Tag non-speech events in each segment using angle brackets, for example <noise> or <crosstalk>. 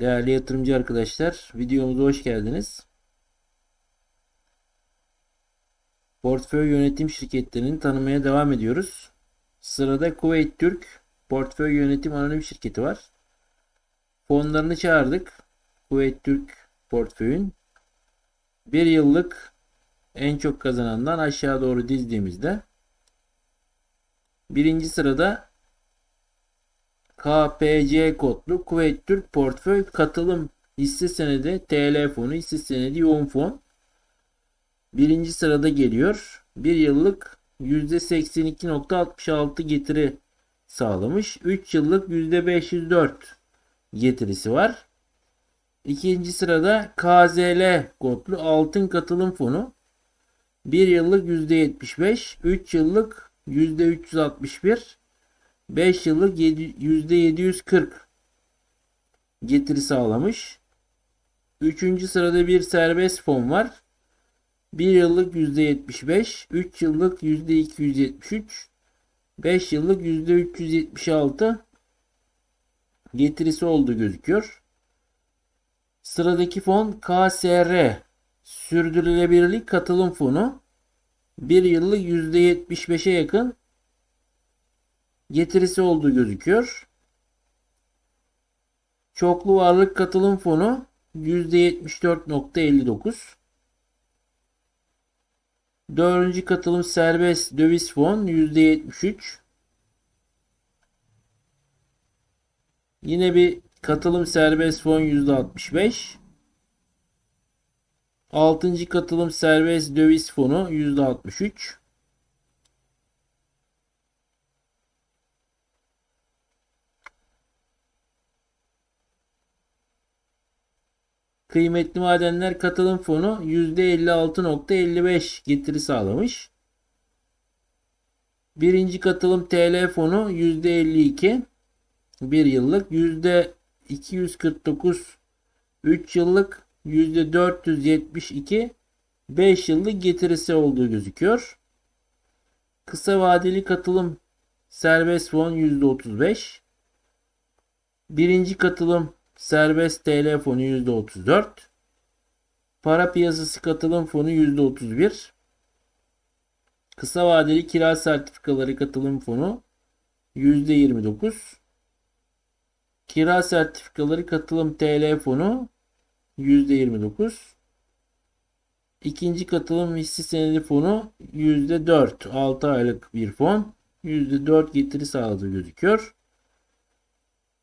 Değerli yatırımcı arkadaşlar, videomuza hoş geldiniz. Portföy yönetim şirketlerini tanımaya devam ediyoruz. Sırada Kuveyt Türk Portföy Yönetim Anonim Şirketi var. Fonlarını çağırdık. Kuveyt Türk portföyün bir yıllık en çok kazanandan aşağı doğru dizdiğimizde birinci sırada KPC kodlu Kuveyt Türk Portföy Katılım hisse senedi TL fonu hisse senedi yoğun fon birinci sırada geliyor. Bir yıllık %82.66 getiri sağlamış. 3 yıllık %504 getirisi var. İkinci sırada KZL kodlu altın katılım fonu. 1 yıllık %75, 3 yıllık %361, 5 yıllık %740 getiri sağlamış. Üçüncü sırada bir serbest fon var. 1 yıllık %75, 3 yıllık %273, 5 yıllık %376 getirisi olduğu gözüküyor. Sıradaki fon KSR Sürdürülebilirlik Katılım Fonu 1 yıllık %75'e yakın getirisi olduğu gözüküyor. Çoklu Varlık Katılım Fonu %74.59 Dördüncü katılım serbest döviz fon %73 Yine bir katılım serbest fon %65 Altıncı katılım serbest döviz fonu %63 Kıymetli madenler katılım fonu %56.55 getiri sağlamış. Birinci katılım TL fonu %52 1 yıllık %249 3 yıllık %472 5 yıllık getirisi olduğu gözüküyor. Kısa vadeli katılım serbest fon %35 Birinci katılım Serbest TL fonu %34. Para piyasası katılım fonu %31. Kısa vadeli kira sertifikaları katılım fonu %29. Kira sertifikaları katılım TL fonu %29. İkinci katılım hisse senedi fonu %4. 6 aylık bir fon. %4 getiri sağladığı gözüküyor.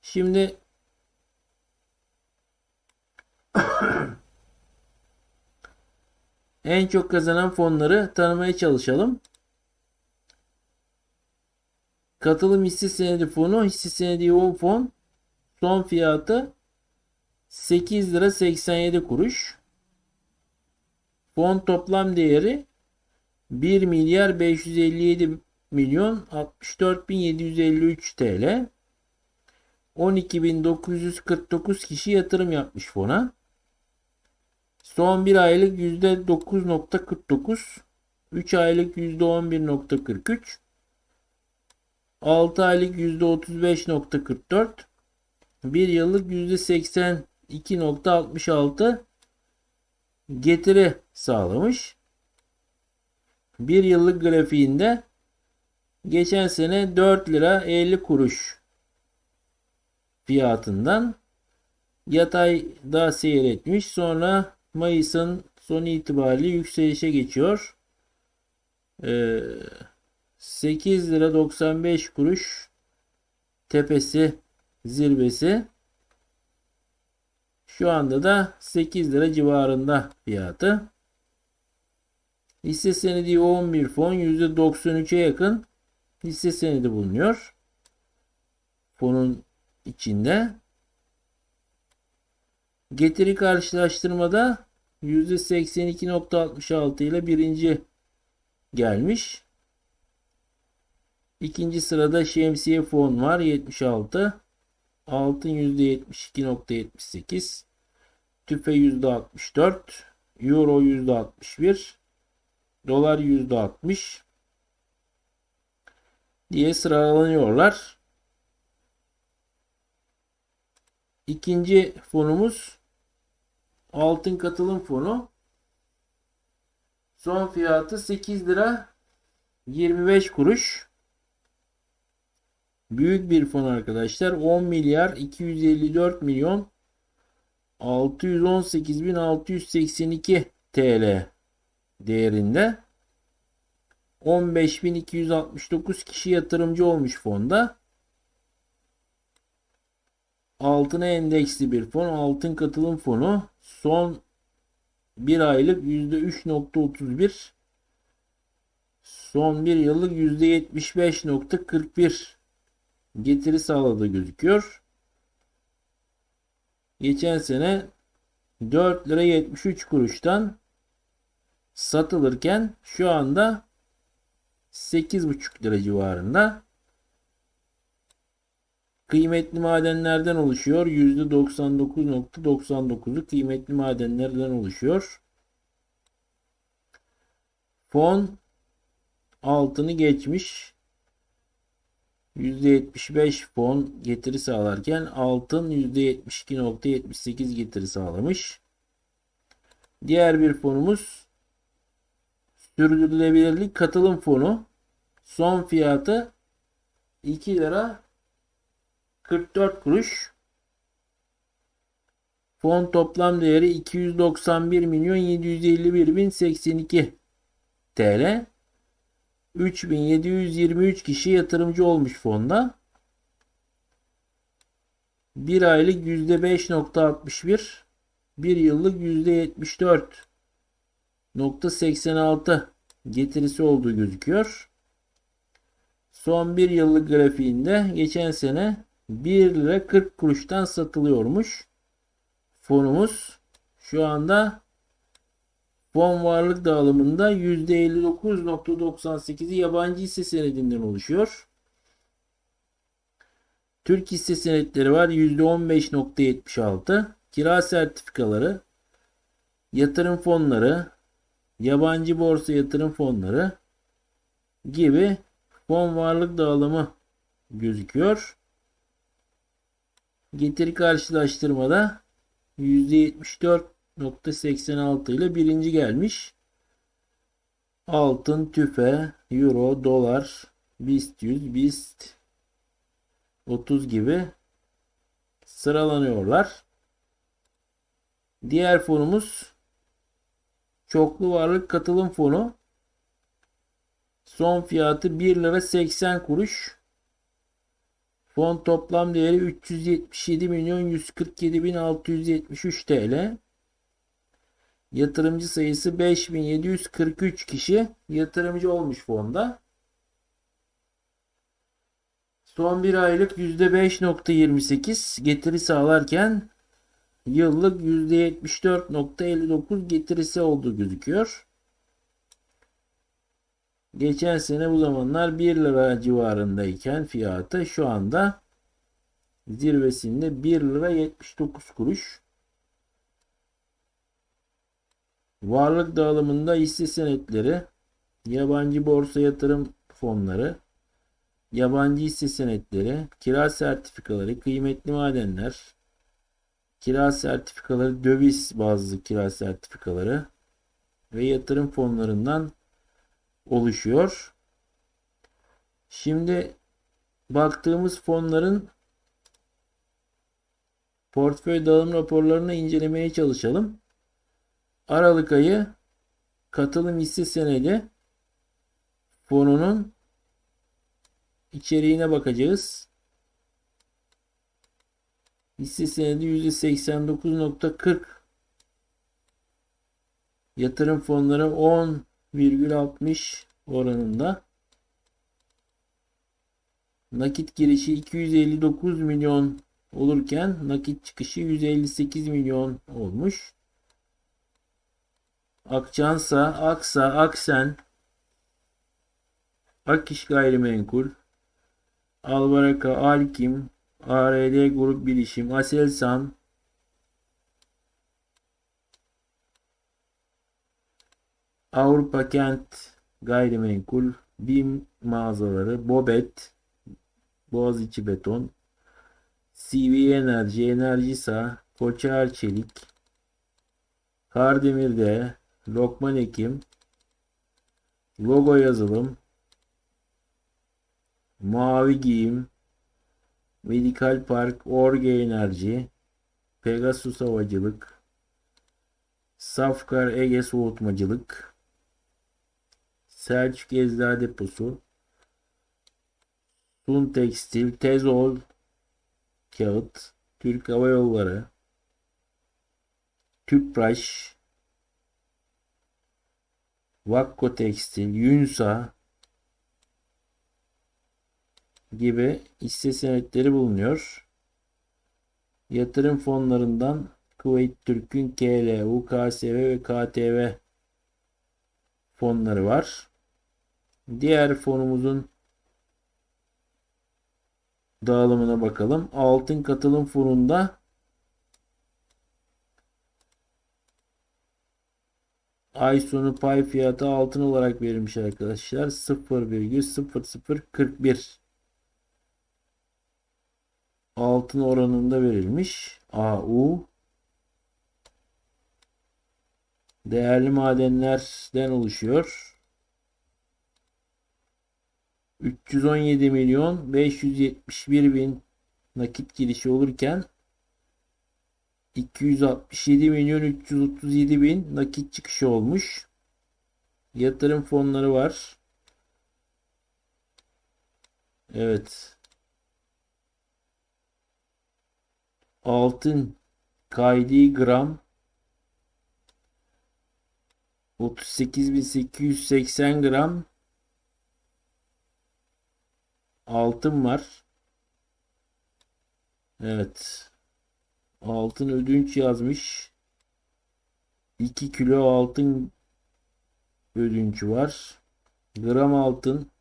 Şimdi <coughs> en çok kazanan fonları tanımaya çalışalım. Katılım hisse senedi fonu, hisse senedi yoğun fon son fiyatı 8 lira 87 kuruş. Fon toplam değeri 1 milyar 557 milyon 64 bin 753 TL. 12.949 kişi yatırım yapmış fona. Son bir aylık %9.49, 3 aylık %11.43, 6 aylık %35.44, 1 yıllık %82.66 getiri sağlamış. 1 yıllık grafiğinde geçen sene 4 lira 50 kuruş fiyatından yatayda seyretmiş. Sonra Mayıs'ın son itibariyle yükselişe geçiyor. Ee, 8 lira 95 kuruş tepesi zirvesi. Şu anda da 8 lira civarında fiyatı. Hisse senedi yoğun bir fon %93'e yakın hisse senedi bulunuyor. Fonun içinde. Getiri karşılaştırmada %82.66 ile birinci gelmiş. İkinci sırada şemsiye fon var 76. Altın %72.78. Tüfe %64. Euro %61. Dolar %60 diye sıralanıyorlar. İkinci fonumuz altın katılım fonu. Son fiyatı 8 lira 25 kuruş. Büyük bir fon arkadaşlar. 10 milyar 254 milyon 618.682 TL değerinde. 15.269 kişi yatırımcı olmuş fonda. Altına endeksli bir fon. Altın katılım fonu. Son bir aylık %3.31 son bir yıllık %75.41 getiri sağladığı gözüküyor. Geçen sene 4 lira 73 kuruştan satılırken şu anda 8,5 lira civarında. Kıymetli madenlerden oluşuyor. %99.99'u kıymetli madenlerden oluşuyor. Fon altını geçmiş. %75 fon getiri sağlarken altın %72.78 getiri sağlamış. Diğer bir fonumuz sürdürülebilirlik katılım fonu. Son fiyatı 2 lira 44 kuruş. Fon toplam değeri 291 milyon 751 bin 82 TL. 3723 kişi yatırımcı olmuş fonda. Bir aylık %5.61 bir yıllık %74.86 getirisi olduğu gözüküyor. Son bir yıllık grafiğinde geçen sene 1 lira 40 kuruştan satılıyormuş. Fonumuz şu anda fon varlık dağılımında %59.98'i yabancı hisse senedinden oluşuyor. Türk hisse senetleri var %15.76. Kira sertifikaları, yatırım fonları, yabancı borsa yatırım fonları gibi fon varlık dağılımı gözüküyor. Getiri karşılaştırmada %74.86 ile birinci gelmiş. Altın, tüfe, euro, dolar, BIST 100, BIST 30 gibi sıralanıyorlar. Diğer fonumuz çoklu varlık katılım fonu. Son fiyatı 1 lira 80 kuruş. Fon toplam değeri 377 milyon 147 bin 673 TL. Yatırımcı sayısı 5743 kişi yatırımcı olmuş fonda. Son bir aylık %5.28 getiri sağlarken yıllık %74.59 getirisi olduğu gözüküyor. Geçen sene bu zamanlar 1 lira civarındayken fiyatı şu anda zirvesinde 1 lira 79 kuruş. Varlık dağılımında hisse senetleri, yabancı borsa yatırım fonları, yabancı hisse senetleri, kira sertifikaları, kıymetli madenler, kira sertifikaları, döviz bazlı kira sertifikaları ve yatırım fonlarından oluşuyor. Şimdi baktığımız fonların portföy dağılım raporlarını incelemeye çalışalım. Aralık ayı katılım hisse senedi fonunun içeriğine bakacağız. Hisse senedi %89.40 yatırım fonları 10,60 oranında nakit girişi 259 milyon olurken nakit çıkışı 158 milyon olmuş. Akçansa, Aksa, Aksen, Akiş Gayrimenkul, Albaraka, Alkim, ARD Grup Bilişim, Aselsan, Avrupa Kent Gayrimenkul, BİM mağazaları, Bobet, Boğaziçi Beton, CV Enerji, Enerjisa, Koçer Çelik, Kardemir'de, Lokman Ekim, Logo Yazılım, Mavi Giyim, Medikal Park, Orge Enerji, Pegasus Havacılık, Safkar Ege Soğutmacılık, Selçuk Eczacı Deposu, Sun Tekstil, Tezol Kağıt, Türk Hava Yolları, Tüpraş, Vakko Tekstil, Yunsa gibi hisse senetleri bulunuyor. Yatırım fonlarından Kuveyt Türk'ün KL, UKSV ve KTV fonları var. Diğer fonumuzun dağılımına bakalım. Altın katılım fonunda ay sonu pay fiyatı altın olarak verilmiş arkadaşlar. 0,0041 altın oranında verilmiş. AU değerli madenlerden oluşuyor. 317 milyon 571 bin nakit girişi olurken 267 milyon 337 bin nakit çıkışı olmuş. Yatırım fonları var. Evet. Altın kaydi gram 38.880 gram altın var. Evet. Altın ödünç yazmış. 2 kilo altın ödünçü var. Gram altın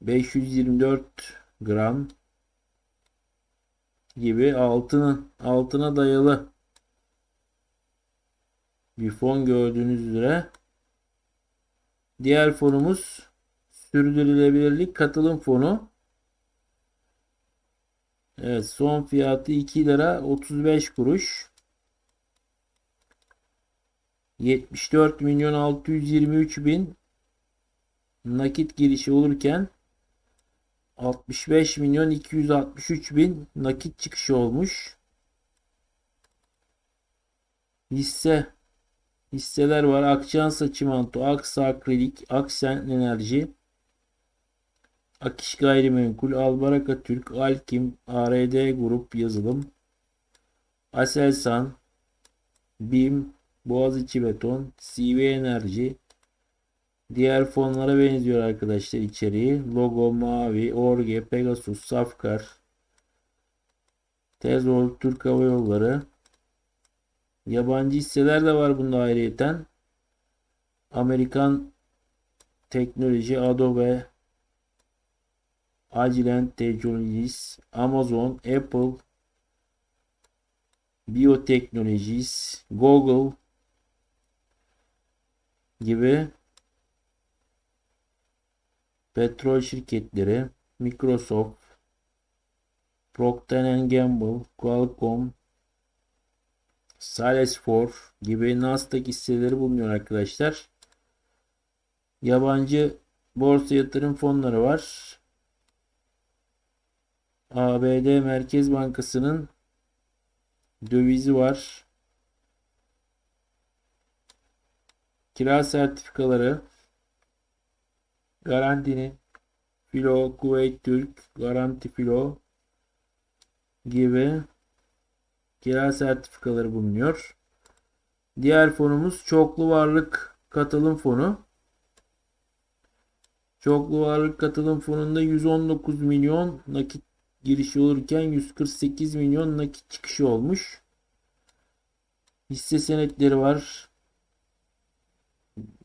524 gram gibi altının altına dayalı bir fon gördüğünüz üzere. Diğer fonumuz sürdürülebilirlik katılım fonu. Evet son fiyatı 2 lira 35 kuruş. 74 milyon 623 bin nakit girişi olurken 65 milyon 263 bin nakit çıkışı olmuş. Hisse hisseler var. Akçansa Çimento, Aksa Akrilik, Aksen Enerji, Akiş Gayrimenkul, Albaraka Türk, Alkim, ARD Grup Yazılım, Aselsan, BİM, Boğaziçi Beton, CV Enerji, diğer fonlara benziyor arkadaşlar içeriği. Logo Mavi, Orge, Pegasus, Safkar, Tezol, Türk Hava Yolları, Yabancı hisseler de var bunda ayrıyeten. Amerikan Teknoloji, Adobe, Agilent Technologies, Amazon, Apple, Biotechnologies, Google gibi petrol şirketleri, Microsoft, Procter Gamble, Qualcomm, Salesforce gibi Nasdaq hisseleri bulunuyor arkadaşlar. Yabancı borsa yatırım fonları var. ABD Merkez Bankası'nın dövizi var. Kira sertifikaları garantinin Filo, Kuveyt Türk, Garanti Filo gibi kira sertifikaları bulunuyor. Diğer fonumuz çoklu varlık katılım fonu. Çoklu varlık katılım fonunda 119 milyon nakit girişi olurken 148 milyon nakit çıkışı olmuş. Hisse senetleri var.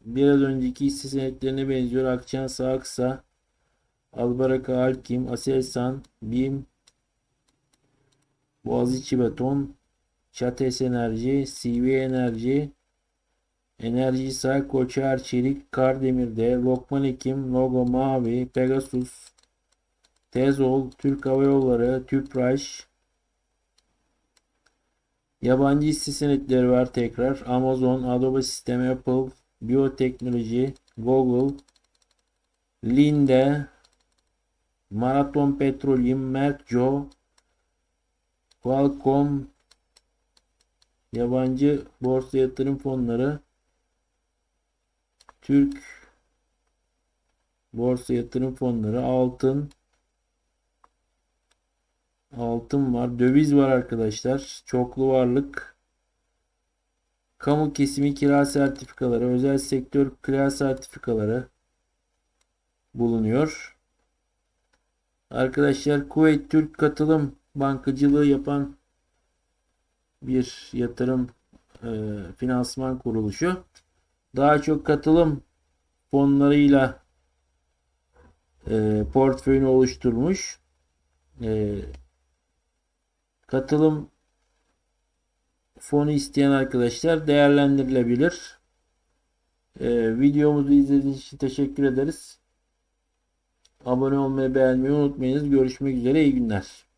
Biraz önceki hisse senetlerine benziyor. Akçansa, Aksa, Albaraka, Alkim, Aselsan, BİM, Boğaziçi Beton, Çates Enerji, CV Enerji, Enerji Say, Koçer Çelik, Kardemir'de, Lokman Ekim, Logo Mavi, Pegasus, Tezol, Türk Hava Yolları, Tüpraş, yabancı hisse senetleri var tekrar. Amazon, Adobe Sistem, Apple, Biyoteknoloji, Google, Linde, Marathon Petroleum, Merkjo, Qualcomm, yabancı borsa yatırım fonları, Türk borsa yatırım fonları, altın, altın var, döviz var arkadaşlar, çoklu varlık, kamu kesimi kira sertifikaları, özel sektör kira sertifikaları bulunuyor. Arkadaşlar Kuveyt Türk katılım bankacılığı yapan bir yatırım e, finansman kuruluşu. Daha çok katılım fonlarıyla e, portföyünü oluşturmuş. E, katılım fonu isteyen arkadaşlar değerlendirilebilir. E, videomuzu izlediğiniz için teşekkür ederiz. Abone olmayı beğenmeyi unutmayınız. Görüşmek üzere. İyi günler.